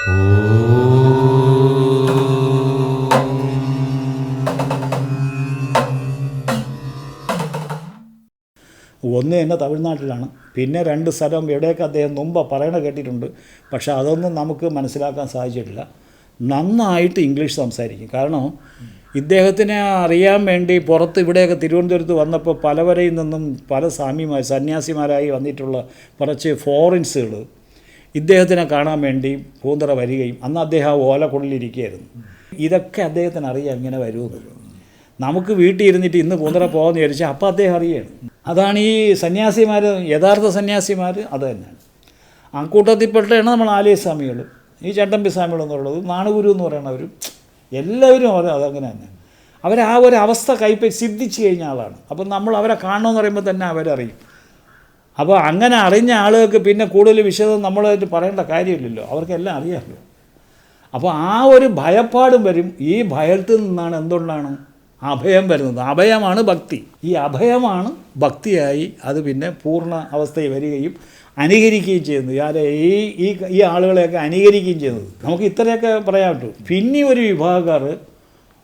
ഒന്ന് തന്നെ തമിഴ്നാട്ടിലാണ്. പിന്നെ രണ്ട് സ്ഥലം എവിടെയൊക്കെ അദ്ദേഹം മുമ്പ് പറയണ കേട്ടിട്ടുണ്ട്. പക്ഷേ അതൊന്നും നമുക്ക് മനസ്സിലാക്കാൻ സാധിച്ചിട്ടില്ല. നന്നായിട്ട് ഇംഗ്ലീഷ് സംസാരിക്കും. കാരണം ഇദ്ദേഹത്തിനെ അറിയാൻ വേണ്ടി പുറത്ത് ഇവിടെയൊക്കെ തിരുവനന്തപുരത്ത് വന്നപ്പോൾ പലവരയിൽ നിന്നും പല സ്വാമിമാർ സന്യാസിമാരായി വന്നിട്ടുള്ള കുറച്ച് ഫോറിൻസുകൾ ഇദ്ദേഹത്തിനെ കാണാൻ വേണ്ടി പൂന്തറ വരികയും അന്ന് അദ്ദേഹം ആ ഓലക്കുള്ളിലിരിക്കുകയായിരുന്നു. ഇതൊക്കെ അദ്ദേഹത്തിന് അറിയാം ഇങ്ങനെ വരുമെന്ന് നമുക്ക് വീട്ടിൽ ഇരുന്നിട്ട് ഇന്ന് പൂന്തറ പോകാമെന്ന് വിചാരിച്ചാൽ അപ്പോൾ അദ്ദേഹം അറിയണം അതാണ് ഈ സന്യാസിമാർ യഥാർത്ഥ സന്യാസിമാർ അത് തന്നെയാണ്. ആ കൂട്ടത്തിൽപ്പെട്ടാണ് നമ്മൾ ആലയ സ്വാമികൾ ഈ ചട്ടമ്പി സ്വാമികൾ എന്നുള്ളത് നാണുഗുരു എന്ന് പറയുന്നവരും എല്ലാവരും അവർ അതങ്ങനെ തന്നെ. അവർ ആ ഒരു അവസ്ഥ കൈപ്പറ്റി സിദ്ധിച്ചു കഴിഞ്ഞ ആളാണ്. അപ്പം നമ്മൾ അവരെ കാണണമെന്ന് പറയുമ്പോൾ തന്നെ അവരറിയും. അപ്പോൾ അങ്ങനെ അറിഞ്ഞ ആളുകൾക്ക് പിന്നെ കൂടുതൽ വിശദം നമ്മളായിട്ട് പറയേണ്ട കാര്യമില്ലല്ലോ. അവർക്കെല്ലാം അറിയാമല്ലോ. അപ്പോൾ ആ ഒരു ഭയപ്പാടും വരും. ഈ ഭയത്തിൽ നിന്നാണ് എന്തുകൊണ്ടാണ് അഭയം വരുന്നത്? അഭയമാണ് ഭക്തി. ഈ അഭയമാണ് ഭക്തിയായി അത് പിന്നെ പൂർണ അവസ്ഥയിൽ വരികയും അനുകരിക്കുകയും ചെയ്യുന്നത്. ആരെ ഈ ഈ ഈ ആളുകളെയൊക്കെ അനുകരിക്കുകയും ചെയ്യുന്നത്. നമുക്ക് ഇത്രയൊക്കെ പറയാൻ പറ്റും പിന്നെ ഒരു വിഭാഗക്കാർ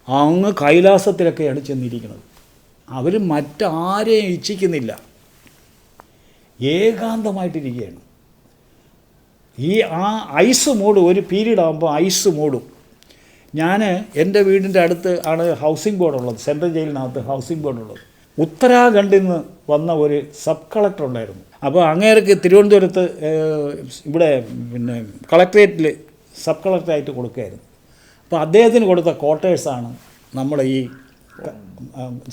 അങ്ങ് കൈലാസത്തിലൊക്കെയാണ് ചെന്നിരിക്കുന്നത്. അവർ മറ്റാരെയും ഇച്ഛിക്കുന്നില്ല. ഏകാന്തമായിട്ടിരിക്കുകയാണ്. ഈ ആ ഐസ് മൂടും ഒരു പീരീഡ് ആകുമ്പോൾ ഐസ് മൂടും ഞാൻ എന്റെ വീടിന്റെ അടുത്ത് ആണ് ഹൗസിംഗ് ബോർഡ് ഉള്ളത്. സെൻട്രൽ ജയിലിനകത്ത് ഹൗസിംഗ് ബോർഡ് ഉള്ളത്. ഉത്തരാഖണ്ഡിൽ നിന്ന് വന്ന ഒരു സബ് കളക്ടർ ഉണ്ടായിരുന്നു. അപ്പോൾ അങ്ങേർക്ക് തിരുവനന്തപുരത്ത് ഇവിടെ പിന്നെ കളക്ട്രേറ്റിൽ സബ് കളക്ടറായിട്ട് കൊടുക്കുകയായിരുന്നു. അപ്പോൾ അദ്ദേഹത്തിന് കൊടുത്ത ക്വാർട്ടേഴ്സാണ് നമ്മുടെ ഈ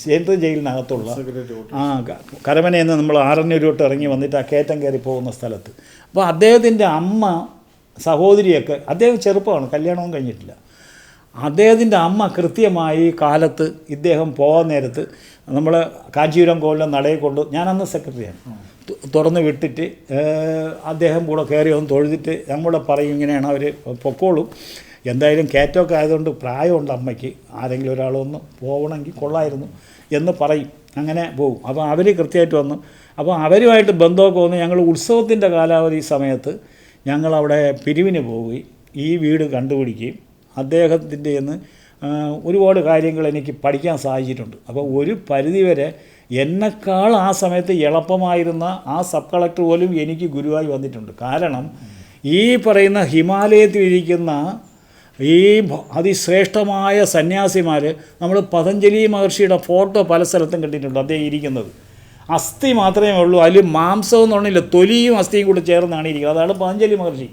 സെൻട്രൽ ജയിലിനകത്തുള്ള ആ കരമനയിൽ നിന്ന് നമ്മൾ ആറന്നൂരോട്ട് ഇറങ്ങി വന്നിട്ട് ആ കയറ്റം കയറി പോകുന്ന സ്ഥലത്ത്. അപ്പോൾ അദ്ദേഹത്തിന്റെ അമ്മ സഹോദരിയൊക്കെ അദ്ദേഹം ചെറുപ്പമാണ് കല്യാണവും കഴിഞ്ഞിട്ടില്ല. അദ്ദേഹത്തിന്റെ അമ്മ കൃത്യമായി കാലത്ത് ഇദ്ദേഹം പോകാൻ നേരത്ത് നമ്മൾ കാഞ്ചീപുരം കോവിലെ നടയെ കൊണ്ട് ഞാനന്ന് സെക്രട്ടറിയാണ്. തുറന്ന് വിട്ടിട്ട് അദ്ദേഹം കൂടെ കയറി ഒന്ന് തൊഴുതിട്ട് നമ്മളെ പറയും ഇങ്ങനെയാണ് അവർ പൊക്കോളും. എന്തായാലും കയറ്റമൊക്കെ ആയതുകൊണ്ട് പ്രായമുണ്ട് അമ്മയ്ക്ക് ആരെങ്കിലും ഒരാളൊന്ന് പോകണമെങ്കിൽ കൊള്ളായിരുന്നു എന്ന് പറയും. അങ്ങനെ പോകും അപ്പോൾ അവർ കൃത്യമായിട്ട് വന്നു. അപ്പോൾ അവരുമായിട്ട് ബന്ധമൊക്കെ വന്ന് ഞങ്ങൾ ഉത്സവത്തിന്റെ കാലാവധി സമയത്ത് ഞങ്ങളവിടെ പിരിവിന് പോവുകയും ഈ വീട് കണ്ടുപിടിക്കുകയും അദ്ദേഹത്തിന്റെ നിന്ന് ഒരുപാട് കാര്യങ്ങൾ എനിക്ക് പഠിക്കാൻ സാധിച്ചിട്ടുണ്ട്. അപ്പോൾ ഒരു പരിധിവരെ എന്നെക്കാൾ ആ സമയത്ത് എളുപ്പമായിരുന്ന ആ സബ് കളക്ടർ പോലും എനിക്ക് ഗുരുവായി വന്നിട്ടുണ്ട്. കാരണം ഈ പറയുന്ന ഹിമാലയത്തിലിരിക്കുന്ന ഈ അതിശ്രേഷ്ഠമായ സന്യാസിമാർ നമ്മൾ പതഞ്ജലി മഹർഷിയുടെ ഫോട്ടോ പല സ്ഥലത്തും കണ്ടിട്ടുണ്ട് അദ്ദേഹം ഇരിക്കുന്നത്. അസ്ഥി മാത്രമേ ഉള്ളൂ. അതിൽ മാംസം എന്ന് പറഞ്ഞില്ല തൊലിയും അസ്ഥിയും കൂടി ചേർന്നാണ് ഇരിക്കുന്നത്. അതാണ് പതഞ്ജലി മഹർഷി.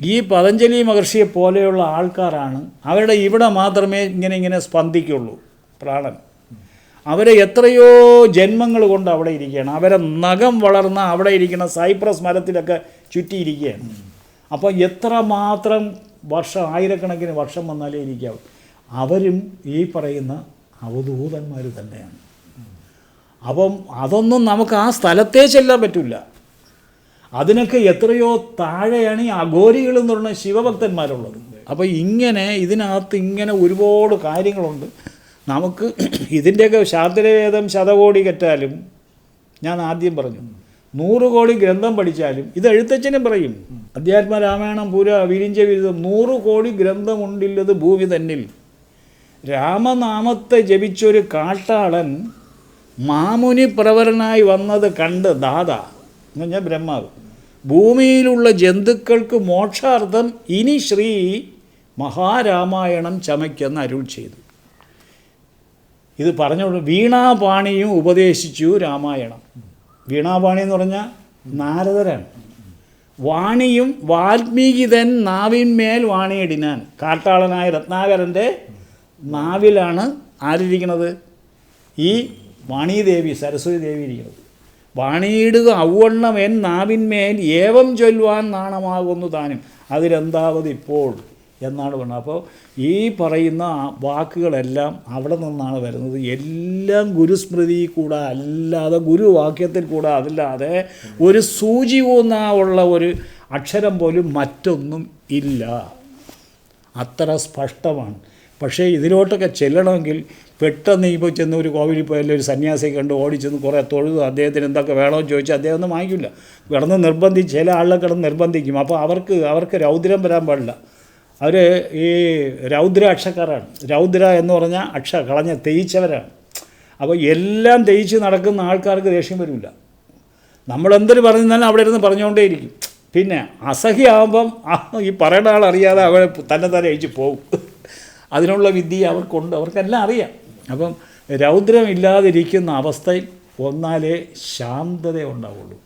ഈ പതഞ്ജലി മഹർഷിയെ പോലെയുള്ള ആൾക്കാരാണ് അവരുടെ ഇവിടെ മാത്രമേ ഇങ്ങനെ ഇങ്ങനെ സ്പന്ദിക്കുള്ളൂ പ്രാണൻ. അവരെ എത്രയോ ജന്മങ്ങൾ കൊണ്ട് അവിടെ ഇരിക്കുകയാണ്. അവരെ നഖം വളർന്ന അവിടെ ഇരിക്കുന്ന സൈപ്രസ് മരത്തിലൊക്കെ ചുറ്റിയിരിക്കുകയാണ്. അപ്പോൾ എത്ര മാത്രം വർഷം ആയിരക്കണക്കിന് വർഷം വന്നാലേ ഇരിക്കാവും. അവരും ഈ പറയുന്ന അവധൂതന്മാർ തന്നെയാണ്. അപ്പം അതൊന്നും നമുക്ക് ആ സ്ഥലത്തേ ചെല്ലാൻ പറ്റില്ല അതിനൊക്കെ എത്രയോ താഴെയാണ് ഈ അഘോരികൾ എന്ന് പറഞ്ഞ ശിവഭക്തന്മാരുള്ളത്. അപ്പോൾ ഇങ്ങനെ ഇതിനകത്ത് ഇങ്ങനെ ഒരുപാട് കാര്യങ്ങളുണ്ട്. നമുക്ക് ഇതിന്റെയൊക്കെ ശാസ്ത്രവേദം ശതകോടി കറ്റാലും ഞാൻ ആദ്യം പറഞ്ഞു. നൂറ് കോടി ഗ്രന്ഥം പഠിച്ചാലും ഇത് എഴുത്തച്ഛനും പറയും. അധ്യാത്മ രാമായണം പൂര വിരിഞ്ച വിരുദ്ധം നൂറ് കോടി ഗ്രന്ഥമുണ്ടില്ലത് ഭൂമി തന്നിൽ. രാമനാമത്തെ ജപിച്ചൊരു കാട്ടാളൻ മാമുനി പ്രവരനായി വന്നത് കണ്ട് ദാത എന്ന് പറഞ്ഞാൽ ബ്രഹ്മാവ് ഭൂമിയിലുള്ള ജന്തുക്കൾക്ക് മോക്ഷാർത്ഥം ഇനി ശ്രീ മഹാരാമായണം ചമയ്ക്കെന്ന് അരുൾ ചെയ്തു. ഇത് പറഞ്ഞോളൂ വീണാപാണിയും ഉപദേശിച്ചു രാമായണം. വീണാപാണി എന്ന് പറഞ്ഞാൽ നാരദരാണ്. വാണിയും വാൽമീകിതൻ നാവിന്മേൽ വാണിയിടിനാൻ. കാട്ടാളനായ രത്നാകരന്റെ നാവിലാണ് ആരിരിക്കുന്നത് ഈ വാണീദേവി സരസ്വതി ദേവി ഇരിക്കുന്നത്. വാണിയിടുക ഔവണ്ണം എൻ നാവിന്മേൽ ഏവം ചൊല്ലുവാൻ നാണമാകുന്നു താനും. അതിലെന്താവത് ഇപ്പോൾ എന്നാണ് പറഞ്ഞത്. അപ്പോൾ ഈ പറയുന്ന വാക്കുകളെല്ലാം അവിടെ നിന്നാണ് വരുന്നത്. എല്ലാം ഗുരുസ്മൃതി കൂടെ അല്ലാതെ ഗുരുവാക്യത്തിൽ കൂടെ അതില്ലാതെ ഒരു സൂചി ഉള്ള ഒരു അക്ഷരം പോലും മറ്റൊന്നും ഇല്ല. അത്ര സ്പഷ്ടമാണ്. പക്ഷേ ഇതിലോട്ടൊക്കെ ചെല്ലണമെങ്കിൽ പെട്ടെന്ന് ഇപ്പോൾ ചെന്ന് ഒരു കോവിലിൽ പോയാലും ഒരു സന്യാസിയെ കണ്ട് ഓടിച്ചെന്ന് കുറേ തൊഴുത് അദ്ദേഹത്തിന് എന്തൊക്കെ വേണമെന്ന് ചോദിച്ചാൽ അദ്ദേഹം ഒന്നും വാങ്ങിക്കില്ല. കിടന്ന് നിർബന്ധിച്ച് ചില ആളുകളെ കിടന്ന് നിർബന്ധിക്കും. അപ്പോൾ അവർക്ക് അവർക്ക് രൗദ്രം വരാൻ പാടില്ല. അവർ ഈ രൗദ്ര അക്ഷക്കാരാണ്. രൗദ്ര എന്ന് പറഞ്ഞാൽ അക്ഷ കളഞ്ഞ തേയിച്ചവരാണ്. അപ്പോൾ എല്ലാം തേയിച്ച് നടക്കുന്ന ആൾക്കാർക്ക് ദേഷ്യം വരില്ല നമ്മളെന്തൊരു പറഞ്ഞാലും അവിടെ ഇരുന്ന് പറഞ്ഞുകൊണ്ടേയിരിക്കും. പിന്നെ അസഹ്യമാകുമ്പം ഈ പറയുന്ന ആൾ അറിയാതെ തന്നെ തന്നെ അഴിച്ച് പോകും അതിനുള്ള വിദ്യ അവർക്കുണ്ട്. അവർക്കെല്ലാം അറിയാം. അപ്പം രൗദ്രമില്ലാതിരിക്കുന്ന അവസ്ഥയിൽ ഒന്നാലേ ശാന്തത ഉണ്ടാവുള്ളൂ.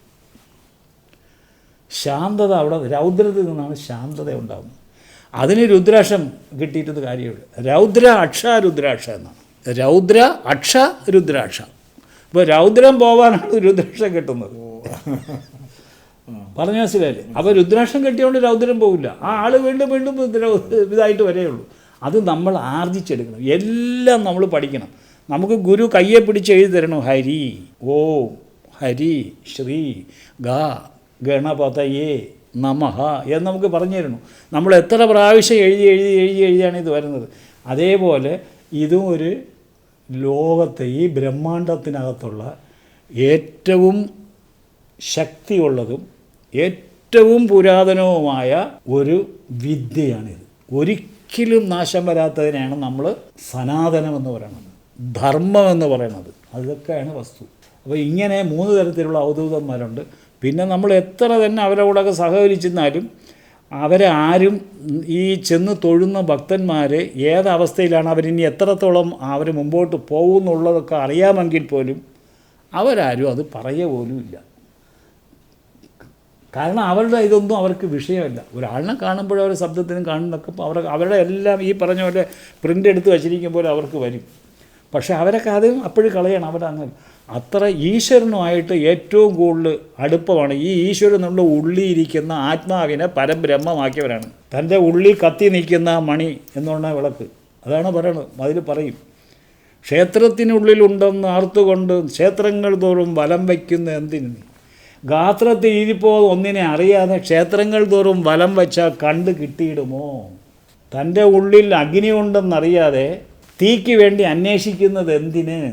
ശാന്തത അവിടെ രൗദ്രത്തിൽ നിന്നാണ് ശാന്തത ഉണ്ടാകുന്നത് അതിന് രുദ്രാക്ഷം കിട്ടിയിട്ടത് കാര്യമുള്ളൂ രൗദ്ര അക്ഷ രുദ്രാക്ഷ എന്നാണ്. രൗദ്ര അക്ഷ രുദ്രാക്ഷ. ഇപ്പോൾ രൗദ്രം പോവാനാണ് രുദ്രാക്ഷം കിട്ടുന്നത്. പറഞ്ഞു മനസ്സിലായില്ലേ? അപ്പോൾ രുദ്രാക്ഷം കെട്ടിയോണ്ട് രൗദ്രം പോകില്ല ആ ആൾ വീണ്ടും വീണ്ടും ഇതായിട്ട് വരെയുള്ളൂ. അത് നമ്മൾ ആർജിച്ചെടുക്കണം. എല്ലാം നമ്മൾ പഠിക്കണം. നമുക്ക് ഗുരു കയ്യെ പിടിച്ച് എഴുതി തരണം. ഹരി ഓം ഹരി ശ്രീ ഗ ഗണപതയേ നമഃ എന്ന് നമുക്ക് പറഞ്ഞു തരുന്നു. നമ്മൾ എത്ര പ്രാവശ്യം എഴുതി എഴുതി എഴുതി എഴുതിയാണ് ഇത് വരുന്നത്? അതേപോലെ ഇതും ഒരു ലോകത്തെ ഈ ബ്രഹ്മാണ്ടത്തിനകത്തുള്ള ഏറ്റവും ശക്തിയുള്ളതും ഏറ്റവും പുരാതനവുമായ ഒരു വിദ്യയാണിത്. ഒരിക്കലും നാശം വരാത്തതിനെയാണ് നമ്മൾ സനാതനമെന്ന് പറയുന്നത് ധർമ്മം എന്ന് പറയുന്നത് അതൊക്കെയാണ് വസ്തു. അപ്പോൾ ഇങ്ങനെ മൂന്ന് തരത്തിലുള്ള അവധൂതന്മാരുണ്ട് പിന്നെ നമ്മൾ എത്ര തന്നെ അവരോടൊക്കെ സഹകരിച്ചെന്നാലും അവരെ ആരും ഈ ചെന്ന് തൊഴുന്ന ഭക്തന്മാർ ഏതവസ്ഥയിലാണ് അവരിനി എത്രത്തോളം അവർ മുമ്പോട്ട് പോകുമെന്നുള്ളതൊക്കെ അറിയാമെങ്കിൽ പോലും അവരാരും അത് പറയുക പോലും ഇല്ല. കാരണം അവരുടെ ഇതൊന്നും അവർക്ക് വിഷയമല്ല. ഒരാളിനെ കാണുമ്പോഴും അവരുടെ ശബ്ദത്തിനും കാണുന്നൊക്കെ അവർ അവരുടെ എല്ലാം ഈ പറഞ്ഞ പോലെ പ്രിന്റ് എടുത്ത് വച്ചിരിക്കുമ്പോൾ അവർക്ക് വരും. പക്ഷേ അവരൊക്കെ അത് അപ്പോഴും കളയണം അവരങ്ങനെ അത്ര ഈശ്വരനുമായിട്ട് ഏറ്റവും കൂടുതൽ അടുപ്പമാണ് ഈ ഈശ്വരൻ എന്നുള്ള ഉള്ളിയിരിക്കുന്ന ആത്മാവിനെ പരബ്രഹ്മമാക്കിയവരാണ്. തന്റെ ഉള്ളി കത്തി നിൽക്കുന്ന മണി എന്ന് പറഞ്ഞ വിളക്ക്. അതാണ് പറയണത് അതിൽ പറയും. ക്ഷേത്രത്തിനുള്ളിലുണ്ടെന്ന് ആർത്തുകൊണ്ട് ക്ഷേത്രങ്ങൾ തോറും വലം വയ്ക്കുന്ന എന്തിന് ഗാത്രത്തിൽ ഇരിപ്പോ ഒന്നിനെ അറിയാതെ ക്ഷേത്രങ്ങൾ തോറും വലം വച്ചാൽ കണ്ട് കിട്ടിയിടുമോ? തന്റെ ഉള്ളിൽ അഗ്നി ഉണ്ടെന്നറിയാതെ തീക്ക് വേണ്ടി അന്വേഷിക്കുന്നത് എന്തിന്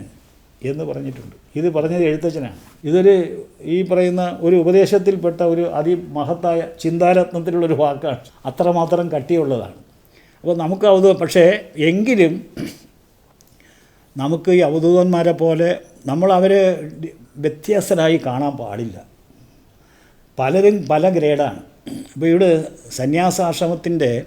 എന്ന് പറഞ്ഞിട്ടുണ്ട്. ഇത് പറഞ്ഞത് എഴുത്തച്ഛനാണ്. ഇതൊരു ഈ പറയുന്ന ഒരു ഉപദേശത്തിൽപ്പെട്ട ഒരു അതിമഹത്തായ ചിന്താരത്നത്തിലുള്ളൊരു വാക്കാണ്. അത്രമാത്രം കട്ടിയുള്ളതാണ്. അപ്പോൾ നമുക്ക് അത് പക്ഷേ എങ്കിലും നമുക്ക് ഈ അവധൂതന്മാരെ പോലെ നമ്മൾ അവരെ വ്യത്യസ്തരായി കാണാൻ പാടില്ല. പലരും പല ഗ്രേഡാണ്. അപ്പോൾ ഇവിടെ സന്യാസാശ്രമത്തിന്റെ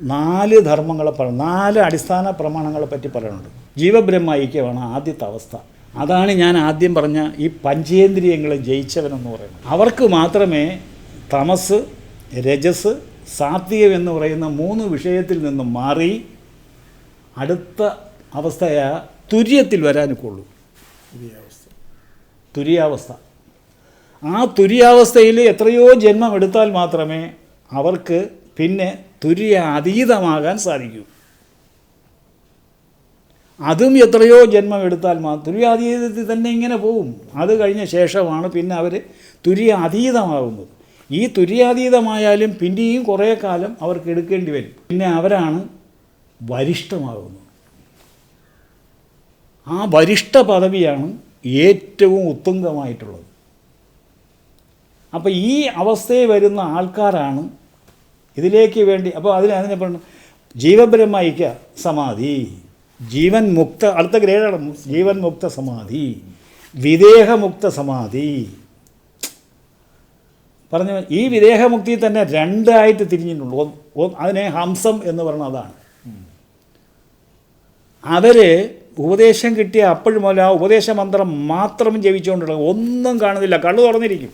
നാല് ധർമ്മങ്ങളെ പറ നാല് അടിസ്ഥാന പ്രമാണങ്ങളെ പറ്റി പറയുന്നുണ്ട് ജീവബ്രഹ്മ ഐക്യമാണ് ആദ്യത്തെ അവസ്ഥ. അതാണ് ഞാൻ ആദ്യം പറഞ്ഞ ഈ പഞ്ചേന്ദ്രിയങ്ങളെ ജയിച്ചവനെന്ന് പറയുന്നത്. അവർക്ക് മാത്രമേ തമസ് രജസ് സാത്വികം എന്ന് പറയുന്ന മൂന്ന് വിഷയത്തിൽ നിന്നും മാറി അടുത്ത അവസ്ഥയ തുര്യത്തിൽ വരാനൊക്കെയുള്ളൂ. തുര്യാവസ്ഥ. തുര്യാവസ്ഥ. ആ തുര്യാവസ്ഥയിൽ എത്രയോ ജന്മം എടുത്താൽ മാത്രമേ അവർക്ക് പിന്നെ തുര്യ അതീതമാകാൻ സാധിക്കൂ. അതും എത്രയോ ജന്മം എടുത്താൽ മാത്രം തുര്യാതീതത്തിൽ തന്നെ ഇങ്ങനെ പോകും അത് കഴിഞ്ഞ ശേഷമാണ് പിന്നെ അവർ തുര്യ അതീതമാകുന്നത് ഈ തുര്യാതീതമായാലും പിന്നെയും കുറേ കാലം അവർക്ക് എടുക്കേണ്ടി വരും. പിന്നെ അവരാണ് വരിഷ്ഠമാകുന്നത്. ആ വരിഷ്ഠ പദവിയാണ് ഏറ്റവും ഉത്തുംഗമായിട്ടുള്ളത്. അപ്പോൾ ഈ അവസ്ഥയിൽ വരുന്ന ആൾക്കാരാണ് ഇതിലേക്ക് വേണ്ടി അപ്പോൾ അതിന് അതിനെ പറഞ്ഞു ജീവപരമായിക്ക സമാധി. ജീവൻ മുക്ത അടുത്ത ഗ്രേഡാണ് ജീവൻ മുക്ത സമാധി. വിദേഹമുക്ത സമാധി. പറഞ്ഞു ഈ വിദേഹമുക്തി തന്നെ രണ്ടായിട്ട് തിരിഞ്ഞിട്ടുണ്ട് അതിനെ ഹംസം എന്ന് പറയുന്നത് അതാണ്. അവർ ഉപദേശം കിട്ടിയ അപ്പോഴും മുതൽ ആ ഉപദേശ മന്ത്രം മാത്രം ജപിച്ചുകൊണ്ടുള്ള ഒന്നും കാണുന്നില്ല. കണ്ണു തുറന്നിരിക്കും.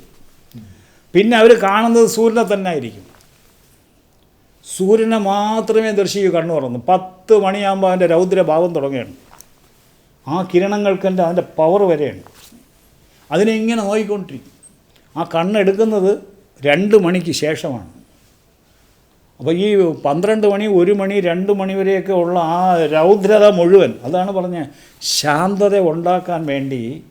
പിന്നെ അവർ കാണുന്നത് സൂര്യനെ തന്നെ ആയിരിക്കും. സൂര്യനെ മാത്രമേ ദർശിക്കൂ കണ്ണു തുറന്നു. പത്ത് മണിയാകുമ്പോൾ അതിന്റെ രൗദ്രഭാവം തുടങ്ങുകയാണ്. ആ കിരണങ്ങൾക്കെന്റെ അതിന്റെ പവർ വരെയാണ്. അതിനെ ഇങ്ങനെ നോക്കിക്കൊണ്ടിരിക്കും. ആ കണ്ണെടുക്കുന്നത് രണ്ട് മണിക്ക് ശേഷമാണ്. അപ്പോൾ ഈ പന്ത്രണ്ട് മണി ഒരു മണി രണ്ട് മണി വരെയൊക്കെ ഉള്ള ആ രൗദ്രത മുഴുവൻ അതാണ് പറഞ്ഞ ശാന്തത ഉണ്ടാക്കാൻ വേണ്ടി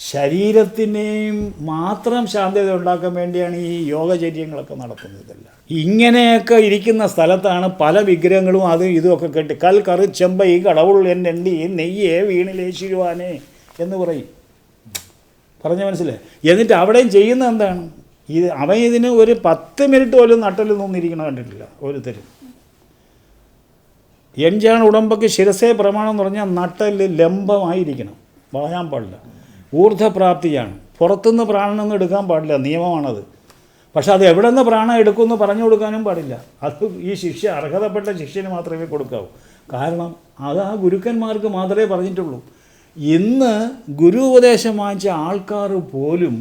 ശരീരത്തിനെയും മാത്രം ശാന്തത ഉണ്ടാക്കാൻ വേണ്ടിയാണ് ഈ യോഗചര്യങ്ങളൊക്കെ നടത്തുന്നതല്ല ഇങ്ങനെയൊക്കെ ഇരിക്കുന്ന സ്ഥലത്താണ് പല വിഗ്രഹങ്ങളും അത് ഇതുമൊക്കെ കെട്ടി കൽ കറി ചെമ്പ ഈ കടവുൾ ഈ നെയ്യേ വീണിലേശിരുവാനേ എന്ന് പറയും. പറഞ്ഞ മനസ്സിലായി? എന്നിട്ട് അവിടെയും ചെയ്യുന്ന എന്താണ്? ഇത് അവൻ ഇതിന് ഒരു പത്ത് മിനിറ്റ് പോലും നട്ടൽ നിന്നിരിക്കണം കണ്ടിട്ടില്ല ഒരുത്തരും എഞ്ചാണ് ഉടമ്പക്ക് ശിരസേ പ്രമാണം എന്ന് പറഞ്ഞാൽ നട്ടൽ ലംബമായിരിക്കണം. പറയാൻ പാടില്ല. ഊർധ്വപ്രാപ്തിയാണ് പുറത്തുനിന്ന് പ്രാണനൊന്നും എടുക്കാൻ പാടില്ല. നിയമമാണത്. പക്ഷെ അത് എവിടെ നിന്ന് പ്രാണം എടുക്കുമെന്ന് പറഞ്ഞു കൊടുക്കാനും പാടില്ല. അത് ഈ ശിക്ഷ അർഹതപ്പെട്ട ശിഷ്യന് മാത്രമേ കൊടുക്കാവൂ. കാരണം അത് ആ ഗുരുക്കന്മാർക്ക് മാത്രമേ പറഞ്ഞിട്ടുള്ളൂ. ഇന്ന് ഗുരു ഉപദേശം വാങ്ങിച്ച ആൾക്കാർ പോലും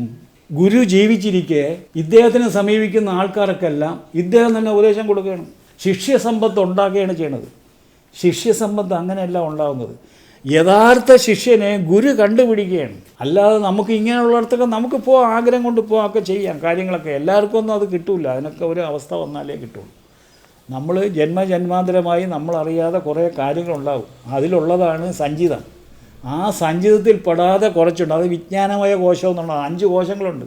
ഗുരു ജീവിച്ചിരിക്കെ ഇദ്ദേഹത്തിനെ സമീപിക്കുന്ന ആൾക്കാർക്കെല്ലാം ഇദ്ദേഹം തന്നെ ഉപദേശം കൊടുക്കുകയാണ്. ശിഷ്യസമ്പത്ത് ഉണ്ടാക്കുകയാണ് ചെയ്യണത്. ശിഷ്യസമ്പത്ത് അങ്ങനെയല്ല ഉണ്ടാകുന്നത് യഥാർത്ഥ ശിഷ്യനെ ഗുരു കണ്ടുപിടിക്കുകയാണ്. അല്ലാതെ നമുക്ക് ഇങ്ങനെയുള്ളിടത്തൊക്കെ നമുക്ക് പോകാം ആഗ്രഹം കൊണ്ട് പോകാമൊക്കെ ചെയ്യാം. കാര്യങ്ങളൊക്കെ എല്ലാവർക്കും ഒന്നും അത് കിട്ടില്ല അതിനൊക്കെ ഒരു അവസ്ഥ വന്നാലേ കിട്ടുള്ളൂ. നമ്മൾ ജന്മജന്മാന്തരമായി നമ്മളറിയാതെ കുറേ കാര്യങ്ങളുണ്ടാവും. അതിലുള്ളതാണ് സഞ്ചിതം. ആ സഞ്ചിതത്തിൽ പെടാതെ കുറച്ചുണ്ട്. അത് വിജ്ഞാനമയ കോശം എന്നുള്ളത് അഞ്ച് കോശങ്ങളുണ്ട്.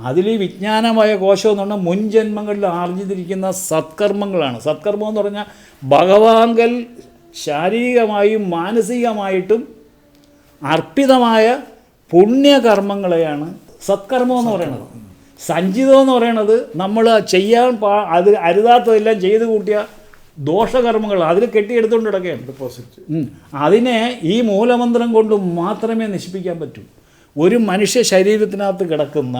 അതിൽ ഈ വിജ്ഞാനമായ കോശം എന്ന് പറഞ്ഞാൽ മുൻ ജന്മങ്ങളിൽ ആർജിച്ചിരിക്കുന്ന സത്കർമ്മങ്ങളാണ്. സത്കർമ്മം എന്ന് പറഞ്ഞാൽ ഭഗവാങ്കൽ ശാരീരികമായും മാനസികമായിട്ടും അർപ്പിതമായ പുണ്യകർമ്മങ്ങളെയാണ് സത്കർമ്മം എന്ന് പറയുന്നത്. സഞ്ചിതം എന്ന് പറയുന്നത് നമ്മൾ ചെയ്യാൻ പാ അത് അരുതാത്തതെല്ലാം ചെയ്തു കൂട്ടിയ ദോഷകർമ്മങ്ങൾ അതിൽ കെട്ടിയെടുത്തുകൊണ്ട് കിടക്കുകയാണ് ഡെപ്പോസിറ്റ് അതിനെ ഈ മൂലമന്ത്രം കൊണ്ട് മാത്രമേ നശിപ്പിക്കാൻ പറ്റൂ. ഒരു മനുഷ്യ ശരീരത്തിനകത്ത് കിടക്കുന്ന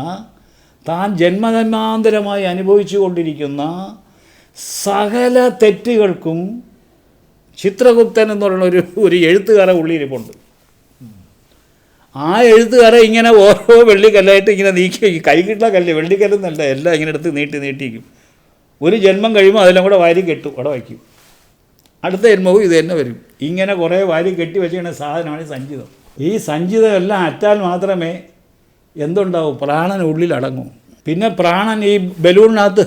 താൻ ജന്മജന്മാന്തരമായി അനുഭവിച്ചു കൊണ്ടിരിക്കുന്ന സകല തെറ്റുകൾക്കും ചിത്രഗുപ്തൻ എന്ന് പറയുന്ന ഒരു ഒരു എഴുത്തുകാരൻ ഉള്ളിരിപ്പുണ്ട് ആ എഴുത്തുകാരെ ഇങ്ങനെ ഓരോ വെള്ളിക്കല്ലായിട്ട് ഇങ്ങനെ നീക്കി വയ്ക്കും കൈ കിട്ടുന്ന കല്ല് വെള്ളിക്കല്ലെന്നല്ല എല്ലാം ഇങ്ങനെ എടുത്ത് നീട്ടി നീട്ടിക്കും ഒരു ജന്മം കഴിയുമ്പോൾ അതെല്ലാം കൂടെ വാരി കെട്ടും അവിടെ വയ്ക്കും. അടുത്ത ജന്മവും ഇത് തന്നെ വരും. ഇങ്ങനെ കുറേ വാരി കെട്ടി വെച്ചിരിക്കുന്ന സാധനമാണ് സഞ്ചിതം. ഈ സഞ്ചിതം എല്ലാം അറ്റാൽ മാത്രമേ എന്തുണ്ടാവും? പ്രാണൻ ഉള്ളിൽ അടങ്ങും പിന്നെ പ്രാണൻ ഈ ബലൂണിനകത്ത്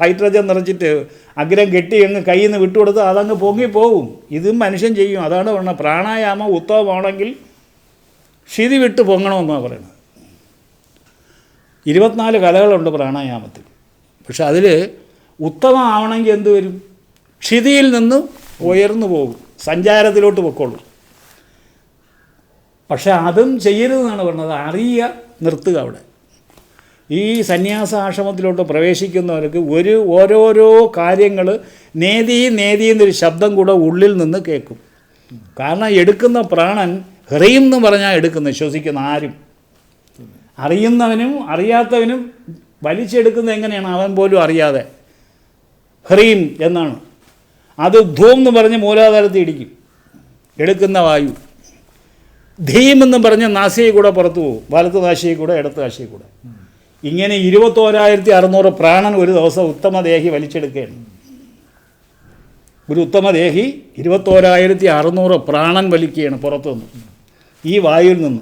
ഹൈഡ്രജൻ നിറച്ചിട്ട് അഗ്രം കെട്ടി അങ്ങ് കയ്യിൽ നിന്ന് വിട്ടുകൊടുത്ത് അതങ്ങ് പൊങ്ങി പോകും ഇതും മനുഷ്യൻ ചെയ്യും. അതാണ് പറഞ്ഞത്. പ്രാണായാമം ഉത്തമമാണെങ്കിൽ ക്ഷിതി വിട്ട് പൊങ്ങണമെന്നാണ് പറയുന്നത്. ഇരുപത്തിനാല് കലകളുണ്ട് പ്രാണായാമത്തിൽ. പക്ഷെ അതിൽ ഉത്തമമാവണമെങ്കിൽ എന്ത് വരും? ക്ഷിതിയിൽ നിന്ന് ഉയർന്നു പോകും. സഞ്ചാരത്തിലോട്ട് പൊക്കോളും. പക്ഷെ അതും ചെയ്യരുതെന്നാണ് പറഞ്ഞത്. അറിയുക നിർത്തുക അവിടെ. ഈ സന്യാസ ആശ്രമത്തിലോട്ട് പ്രവേശിക്കുന്നവർക്ക് ഒരു ഓരോരോ കാര്യങ്ങൾ നേതി നേതി എന്നൊരു ശബ്ദം കൂടെ ഉള്ളിൽ നിന്ന് കേൾക്കും. കാരണം എടുക്കുന്ന പ്രാണൻ ഹ്രീം എന്ന് പറഞ്ഞാൽ എടുക്കുന്ന ശ്വസിക്കുന്ന ആരും. അറിയുന്നവനും അറിയാത്തവനും വലിച്ചെടുക്കുന്നത് എങ്ങനെയാണ്? അവൻ പോലും അറിയാതെ. ഹ്രീം എന്നാണ്. അത് ധൂം എന്ന് പറഞ്ഞ് മൂലാധാരത്തിൽ ഇടിക്കും. എടുക്കുന്ന വായു. ധീം എന്ന് പറഞ്ഞ് നാസിയെ കൂടെ പുറത്തു പോകും. വലത്ത് നാശയിൽ കൂടെ ഇടത്ത് നാശയിൽ കൂടെ. ഇങ്ങനെ ഇരുപത്തോരായിരത്തി അറുന്നൂറ് പ്രാണൻ ഒരു ദിവസം ഉത്തമദേഹി വലിച്ചെടുക്കുകയാണ്. ഒരു ഉത്തമദേഹി ഇരുപത്തോരായിരത്തി അറുന്നൂറ് പ്രാണൻ വലിക്കുകയാണ് പുറത്തുനിന്ന്. ഈ വായുവിൽ നിന്ന്.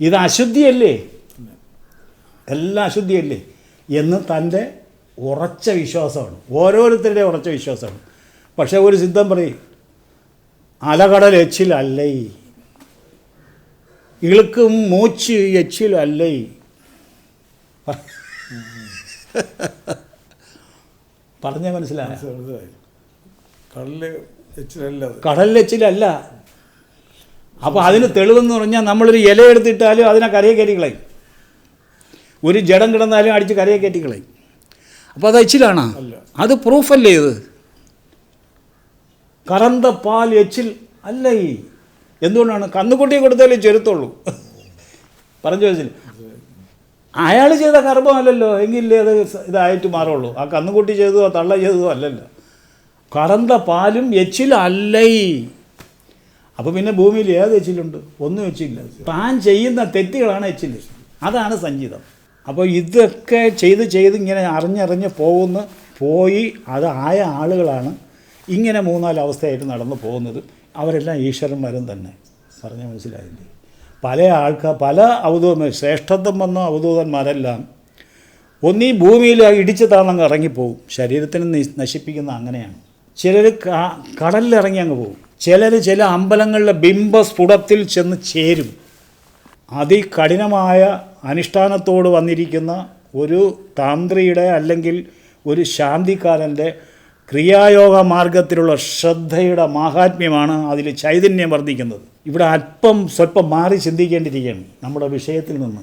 ഇത് അശുദ്ധിയല്ലേ? എല്ലാം അശുദ്ധിയല്ലേ? എന്ന് തന്റെ ഉറച്ച വിശ്വാസമാണ്. ഓരോരുത്തരുടെ ഉറച്ച വിശ്വാസമാണ്. പക്ഷേ ഒരു സിദ്ധം പറയും അലകടൽ എച്ചിലല്ലേ ഇളുക്കും മൂച്ച് എച്ചിലല്ലേ പറഞ്ഞ മനസ്സിലായ. കടലിൽ എച്ചിലല്ല കടലിൽ എച്ചിലല്ല അപ്പോൾ അതിന് തെളിവെന്ന് പറഞ്ഞാൽ നമ്മളൊരു ഇല എടുത്തിട്ടാലും അതിനെ കരയെ കയറ്റി കളയും. ഒരു ജഡം കിടന്നാലും അടിച്ച് കരയെ കയറ്റി കളയും. അപ്പോൾ അത് എച്ചിലാണോ? അല്ല. അത് പ്രൂഫല്ലേ ഇത്? കറന്ത പാൽ എച്ചിൽ അല്ല ഈ. എന്തുകൊണ്ടാണ്? കന്നുകുട്ടിയെ കൊടുത്താലേ ചെരുത്തുള്ളൂ. പറഞ്ഞു വെച്ചില്ല അയാൾ ചെയ്ത കർമ്മമല്ലല്ലോ. എങ്കിലേ അത് ഇതായിട്ട് മാറുള്ളൂ. ആ കന്നുകുട്ടി ചെയ്തതോ തള്ള ചെയ്തതോ അല്ലല്ലോ. കറന്ത പാലും എച്ചിലല്ലേ. അപ്പോൾ പിന്നെ ഭൂമിയിൽ ഏത് എച്ചിലുണ്ട്? ഒന്നും എച്ചില്ല. താൻ ചെയ്യുന്ന തെറ്റുകളാണ് എച്ചിൽ. അതാണ് സഞ്ചിതം അപ്പോൾ ഇതൊക്കെ ചെയ്ത് ചെയ്ത് ഇങ്ങനെ അറിഞ്ഞറിഞ്ഞ് പോകുന്ന പോയി അത് ആയ ആളുകളാണ് ഇങ്ങനെ മൂന്നാൽ അവസ്ഥയായിട്ട് നടന്നു പോകുന്നത്. അവരെല്ലാം ഈശ്വരന്മാരും തന്നെ. പറഞ്ഞ മനസ്സിലായില്ലേ? പല ആൾക്കാർ പല അവധൂതന്മാർ ശ്രേഷ്ഠത്വം വന്ന അവധൂതന്മാരെല്ലാം ഒന്നീ ഭൂമിയിൽ ഇടിച്ച് താണങ്ങ് ഇറങ്ങിപ്പോവും. ശരീരത്തിന് നശിപ്പിക്കുന്ന അങ്ങനെയാണ്. ചിലർ കടലിലിറങ്ങി അങ്ങ് പോകും. ചിലർ ചില അമ്പലങ്ങളിലെ ബിംബസ്ഫുടത്തിൽ ചെന്ന് ചേരും. അതികഠിനമായ അനുഷ്ഠാനത്തോട് വന്നിരിക്കുന്ന ഒരു താന്ത്രിയുടെ അല്ലെങ്കിൽ ഒരു ശാന്തിക്കാരന്റെ ക്രിയായോഗ മാർഗത്തിലുള്ള ശ്രദ്ധയുടെ മാഹാത്മ്യമാണ് അതിൽ ചൈതന്യം വർദ്ധിക്കുന്നത്. ഇവിടെ അല്പം സ്വല്പം മാറി ചിന്തിക്കേണ്ടിയിരിക്കുകയാണ് നമ്മുടെ വിഷയത്തിൽ നിന്ന്.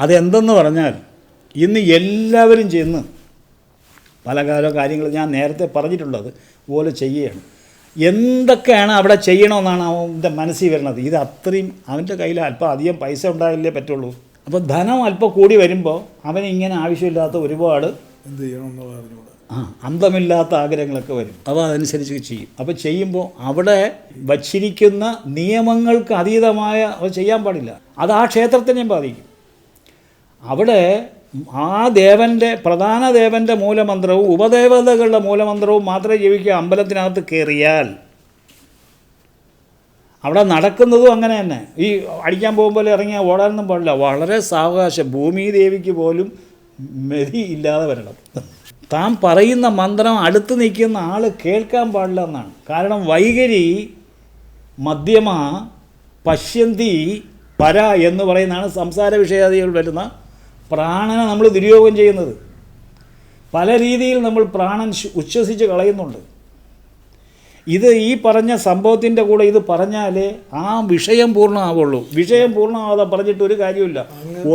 അതെന്തെന്ന് പറഞ്ഞാൽ ഇന്ന് എല്ലാവരും ചെയ്യുന്ന പല കാല കാര്യങ്ങൾ ഞാൻ നേരത്തെ പറഞ്ഞിട്ടുള്ളത് പോലെ ചെയ്യുകയാണ്. എന്തൊക്കെയാണ് അവിടെ ചെയ്യണമെന്നാണ് അവന്റെ മനസ്സിൽ വരുന്നത്. ഇത് അത്രയും അവന്റെ കയ്യിൽ അല്പം അധികം പൈസ ഉണ്ടാകില്ലേ പറ്റുള്ളൂ. അപ്പോൾ ധനം അല്പം കൂടി വരുമ്പോൾ അവനിങ്ങനെ ആവശ്യമില്ലാത്ത ഒരുപാട് എന്ത് ചെയ്യണം എന്നുള്ളത് അറിഞ്ഞുകൂടാ ആ അന്തമില്ലാത്ത ആഗ്രഹങ്ങളൊക്കെ വരും. അപ്പോൾ അതനുസരിച്ച് ചെയ്യും. അപ്പോൾ ചെയ്യുമ്പോൾ അവിടെ വച്ചിരിക്കുന്ന നിയമങ്ങൾക്ക് അതീതമായ അത് ചെയ്യാൻ പാടില്ല. അത് ആ ക്ഷേത്രത്തിനെയും ബാധിക്കും. അവിടെ ആ ദേവന്റെ പ്രധാന ദേവന്റെ മൂലമന്ത്രവും ഉപദേവതകളുടെ മൂലമന്ത്രവും മാത്രമേ ജീവിക്കുക. അമ്പലത്തിനകത്ത് കയറിയാൽ. അവിടെ നടക്കുന്നതും അങ്ങനെ തന്നെ. ഈ അടിക്കാൻ പോകുമ്പോൾ ഇറങ്ങിയാൽ ഓടാനൊന്നും പാടില്ല. വളരെ സാവകാശം. ഭൂമി ദേവിക്ക് പോലും മെതി ഇല്ലാതെ വരണം. താൻ പറയുന്ന മന്ത്രം അടുത്ത് നിൽക്കുന്ന ആൾ കേൾക്കാൻ പാടില്ല എന്നാണ്. കാരണം വൈകരി മധ്യമ പശ്യന്തി പര എന്ന് പറയുന്നതാണ് സംസാര വിഷയാദികൾ വരുന്ന പ്രാണനെ നമ്മൾ ദുര്യോഗം ചെയ്യുന്നത്. പല രീതിയിൽ നമ്മൾ പ്രാണൻ ഉച്ഛ്വസിച്ച് കളയുന്നുണ്ട്. ഇത് ഈ പറഞ്ഞ സംഭവത്തിന്റെ കൂടെ ഇത് പറഞ്ഞാലേ ആ വിഷയം പൂർണമാവുള്ളൂ. വിഷയം പൂർണമാവാതെ പറഞ്ഞിട്ട് ഒരു കാര്യമില്ല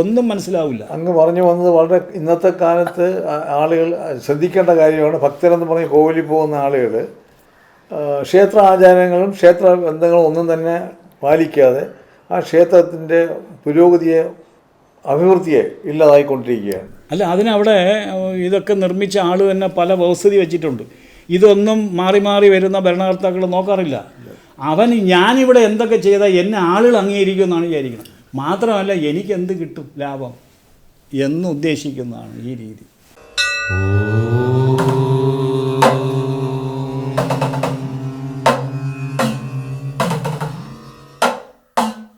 ഒന്നും മനസ്സിലാവില്ല. അങ്ങ് പറഞ്ഞു വന്നത് വളരെ ഇന്നത്തെ കാലത്ത് ആളുകൾ ശ്രദ്ധിക്കേണ്ട കാര്യമാണ്. ഭക്തരെന്ന് പറഞ്ഞ് കോവിലിൽ പോകുന്ന ആളുകൾ ക്ഷേത്ര ആചാരങ്ങളും ക്ഷേത്ര ബന്ധങ്ങളും ഒന്നും തന്നെ പാലിക്കാതെ ആ ക്ഷേത്രത്തിന്റെ പുരോഗതിയെ അഭിവൃദ്ധിയെ ഇല്ലാതായിക്കൊണ്ടിരിക്കുകയാണ്. അല്ല അതിനവിടെ ഇതൊക്കെ നിർമ്മിച്ച ആൾ തന്നെ പല വസതി വെച്ചിട്ടുണ്ട്. ഇതൊന്നും മാറി മാറി വരുന്ന ഭരണകർത്താക്കൾ നോക്കാറില്ല. അവൻ ഞാനിവിടെ എന്തൊക്കെ ചെയ്താൽ എന്നെ ആളുകൾ അംഗീകരിക്കും എന്നാണ് വിചാരിക്കുന്നത്. മാത്രമല്ല എനിക്ക് എന്ത് കിട്ടും ലാഭം എന്നുദ്ദേശിക്കുന്നതാണ് ഈ രീതി.